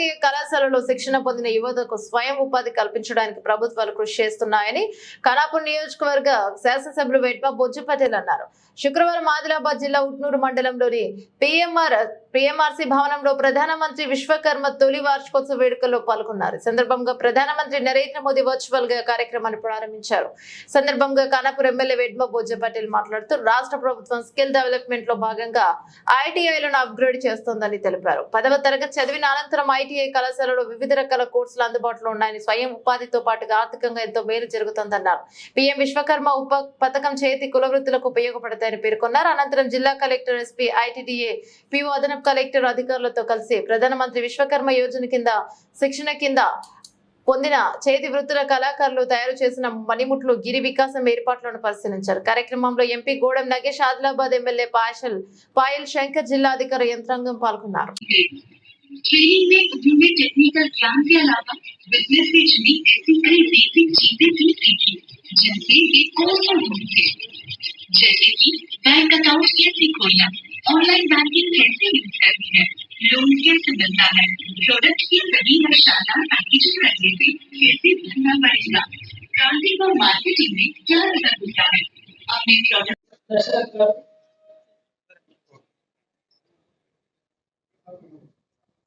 ITI కళాశాలలో శిక్షణ పొందిన యువతకు స్వయం ఉపాధి కల్పించడానికి ప్రభుత్వాలు కృషి చేస్తున్నాయని ఖానాపూర్ నియోజకవర్గ శాసనసభ్యులు వెట్మా బొజ్జు పటేల్ అన్నారు. శుక్రవారం ఆదిలాబాద్ జిల్లా ఉట్నూరు మండలంలోని పిఎంఆర్ పిఎంఆర్సీ భవనంలో ప్రధానమంత్రి విశ్వకర్మ తొలి వార్షికోత్సవ వేడుకల్లో పాల్గొన్నారు. సందర్భంగా ప్రధానమంత్రి నరేంద్ర మోదీ వర్చువల్గా కార్యక్రమాన్ని ప్రారంభించారు. సందర్భంగా ఖానాపూర్ ఎమ్మెల్యే వెడ్మ బొజ్జ పటేల్ మాట్లాడుతూ రాష్ట్ర ప్రభుత్వం స్కిల్ డెవలప్మెంట్లో భాగంగా ఐటీఐలను అప్గ్రేడ్ చేస్తోందని తెలిపారు. పదవ తరగతి చదివిన అనంతరం ఐటీఐ కళాశాలలో వివిధ రకాల కోర్సులు అందుబాటులో ఉన్నాయని స్వయం ఉపాధితో పాటుగా ఆర్థికంగా ఎంతో మేలు జరుగుతోందన్నారు. పీఎం విశ్వకర్మ ఉప పథకం చేతి కులవృత్తులకు ఉపయోగపడతాయని పేర్కొన్నారు. అనంతరం జిల్లా కలెక్టర్ ఎస్పీ ఐటీడీఏ పిఓ అదనపు కలెక్టర్ అధికారులతో కలిసి ప్రధానమంత్రి విశ్వకర్మ యోజన కింద శిక్షణ కింద పొందిన చేతి వృత్తుల కళాకారులు తయారు చేసిన మణిముట్లు గిరి వికాసం ఏర్పాట్లను పరిశీలించారు కార్యక్రమంలో ఎంపీ గూడెం నగేష్ ఆదిలాబాద్ ఎమ్మెల్యే పాయల్ పాయల్ శంకర్ జిల్లా అధికార యంత్రాంగం పాల్గొన్నారు ट्रेनिंग में उन्होंने टेक्निकल ज्ञान के अलावा बिजनेस में जुड़ी ऐसी कई बेसिक चीजें भी सीखी जिनसे वे कौशल हुए थे जैसे कि बैंक अकाउंट कैसे खोलना ऑनलाइन बैंकिंग कैसे यूज़ करती है? लोन कैसे मिलता है। प्रोडक्ट की सही व शानदार पैकेजिंग करने से कैसे धंधा पड़ेगा ब्रांडिंग और मार्केटिंग में क्या असर होता है? अपने प्रोडक्ट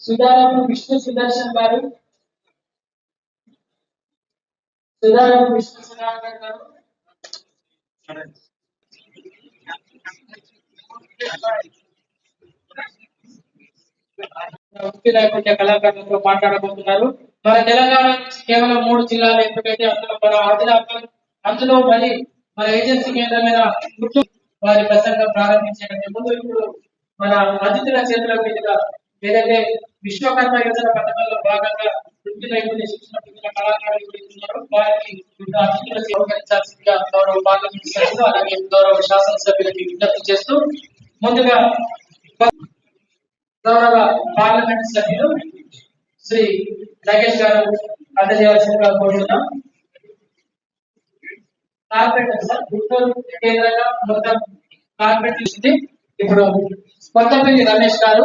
सुधाराम विष्णु सुदर्शन गारू सुधाराम विष्णु सुदर्शन गारू వృత్తి లేకుండా కళాకారులతో మాట్లాడబోతున్నారు. మన తెలంగాణ కేవలం మూడు జిల్లాలు ఎందుకైతే అందులో మన ఆదిలాబాద్ అందులో మరి మన ఏజెన్సీ కేంద్రమైన గుర్తు వారి ప్రసంగం ప్రారంభించే ముందు ఇప్పుడు మన అతిథుల చేతుల మీదుగా ఏదైతే విశ్వకర్మ యోజన పథకంలో భాగంగా వృత్తి నైపుణ్య శిక్షణ పొందిన కళాకారులు ఎవరైతే వారికి వివిధ అతిథులు సేవకరించాల్సిందిగా గౌరవ పార్లమెంట్ సభ్యులు అలాగే గౌరవ శాసనసభ్యులకి విజ్ఞప్తి చేస్తూ ముందుగా గౌరవ పార్లమెంట్ సభ్యులు శ్రీ నగేష్ గారు అందజేయాల్సిందిగా కోరుతున్నాం. కార్పొరేటర్ సార్ గుంటూరు కేంద్రంగా మొత్తం కార్పొరేట్ ఇప్పుడు కొత్తపల్లి రమేష్ గారు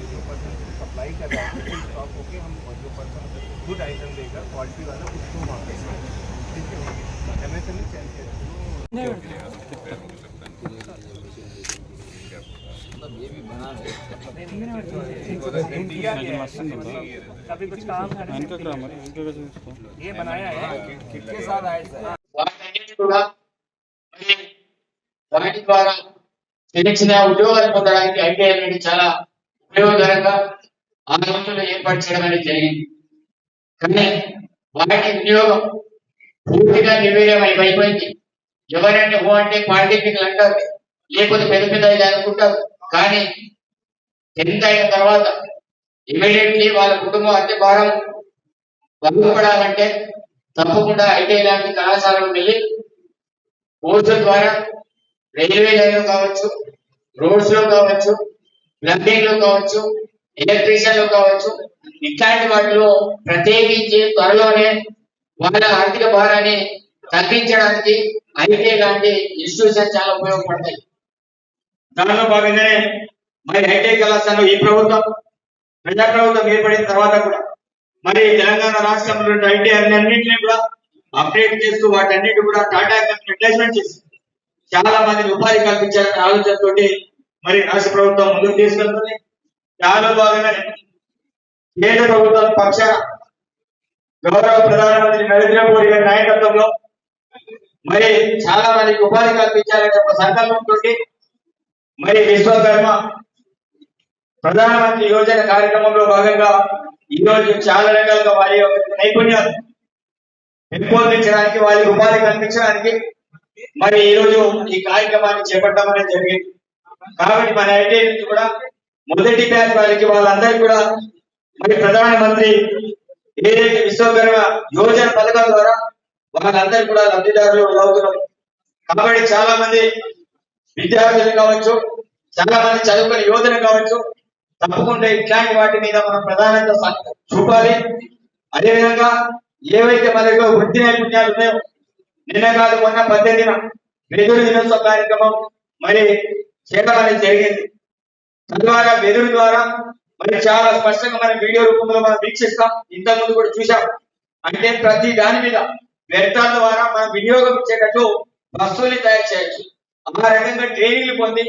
तो उसके बाद जो पर्सन सप्लाई कर रहा है स्टॉक होके हम जो पर्सन गुड आइटम देगा क्वालिटी वाला उसको वहाँ पे ठीक है एम एस एम चेंज अभी कुछ काम ये बनाया है किसके साथ आए सर వాటన్నిటి కూడా మరి వాటి ద్వారా చిన్న చిన్న ఉద్యోగాలు పొందడానికి ఐటీ అనేది చాలా ఉపయోగకరంగా ఆ రోజుల్లో ఏర్పాటు చేయడం అనేది జరిగింది. కానీ వాటి వినియోగం పూర్తిగా నిర్వీర్యం అయిపోయింది. ఎవరంటే ఓ అంటే పాలిటెక్నిక్ అంటారు. లేకపోతే పెద్ద పెద్ద ఇది అనుకుంటారు కానీ టెన్త్ అయిన తర్వాత ఇమీడియట్లీ వాళ్ళ కుటుంబం అద్దె భారం బాగుపడాలంటే తప్పకుండా ఐటీ లాంటి కళాశాలకు వెళ్ళి కోర్సుల ద్వారా రైల్వే లైన్ కావచ్చు రోడ్స్లో కావచ్చు ప్లంబింగ్లు కావచ్చు ఎలక్ట్రీషియన్లు కావచ్చు ఇట్లాంటి వాటిలో ప్రత్యేకించి త్వరలోనే వాళ్ళ ఆర్థిక భారాన్ని తగ్గించడానికి ఐటీ లాంటి ఇన్స్టిట్యూషన్ చాలా ఉపయోగపడతాయి. దానిలో భాగంగానే మరి ఐటీ కళాశాలలో ఈ ప్రభుత్వం ప్రజా ప్రభుత్వం ఏర్పడిన తర్వాత కూడా మరి తెలంగాణ రాష్ట్రంలో ఐటీ అన్నింటినీ కూడా అప్డేట్ చేస్తూ వాటన్నిటి కూడా టాటా కంపెనీ అటాచ్మెంట్ చేసి చాలా మందిని ఉపాధి కల్పించాలనే ఆలోచనతోటి మరి రాష్ట్ర ప్రభుత్వం ముందుకు తీసుకెళ్తుంది? దానిలో భాగంగానే కేంద్ర ప్రభుత్వం పక్షాన గౌరవ ప్రధానమంత్రి నరేంద్ర మోడీ గారి నాయకత్వంలో మరి చాలా మందికి ఉపాధి కల్పించాలనే ఒక సంకల్పంతో మరి విశ్వకర్మ ప్రధానమంత్రి యోజన కార్యక్రమంలో భాగంగా ఈరోజు చాలా రకాలుగా వారి యొక్క నైపుణ్యాలు పెంపొందించడానికి వారికి ఉపాధి కల్పించడానికి మరి ఈరోజు ఈ కార్యక్రమాన్ని చేపట్టడం అనేది జరిగింది. కాబట్టి మన ఐటీ నుంచి కూడా మొదటి బ్యాచ్ వారికి వాళ్ళందరికీ కూడా మరి ప్రధానమంత్రి ఏదైతే విశ్వకర్మ యోజన పథకం ద్వారా వాళ్ళందరూ కూడా లబ్ధిదారులు అవుతున్నాం. కాబట్టి చాలా మంది విద్యార్థులు కావచ్చు చాలా మంది చదువుకునే యోధులు కావచ్చు తప్పకుండా ఇట్లాంటి వాటి మీద మనం ప్రధానంగా చూపాలి. అదేవిధంగా ఏవైతే మన దగ్గర వృత్తి నైపుణ్యాలు ఉన్నాయో నిన్న కాదు మొన్న పద్దెనిమిదిన వెదురు దినోత్సవ కార్యక్రమం మరి చేయడం అనేది జరిగింది. తద్వారా వెదురు ద్వారా మరి చాలా స్పష్టంగా మనం వీడియో రూపంలో మనం వీక్షిస్తాం. ఇంతకు ముందు కూడా చూసాం అంటే ప్రతి దాని మీద వ్యర్థాల ద్వారా మనం వినియోగం ఇచ్చేటట్టు వస్తువుల్ని తయారు చేయొచ్చు. ఆ రకంగా ట్రైనింగ్లు పొంది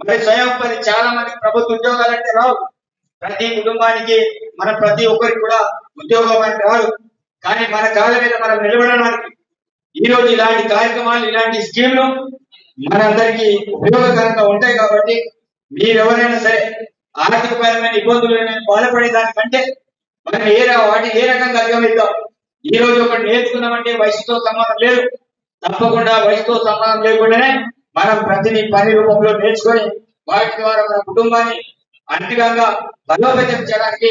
మరి స్వయం ఉపాధి చాలా మంది ప్రభుత్వ ఉద్యోగాలు అంటే రావు. ప్రతి కుటుంబానికి మన ప్రతి ఒక్కరికి కూడా ఉద్యోగం అంటే రాదు. కానీ మన కాళ్ళ మీద మనం నిలబడడానికి ఈ రోజు ఇలాంటి కార్యక్రమాలు ఇలాంటి స్కీమ్లు మనందరికీ ఉపయోగకరంగా ఉంటాయి కాబట్టి మీరు ఎవరైనా సరే ఆర్థికపరమైన ఇబ్బందులు బాధపడే దానికంటే మనం ఏ ర- వాటిని ఏ రకంగా అధిగమిద్దాం? ఈ రోజు ఒకటి నేర్చుకున్నామంటే వయసుతో సంబంధం లేదు. తప్పకుండా వయసుతో సంబంధం లేకుండానే మనం ప్రతిని పని రూపంలో నేర్చుకొని వాటి ద్వారా మన కుటుంబాన్ని అంతికంగా బలోపేతం చేయడానికి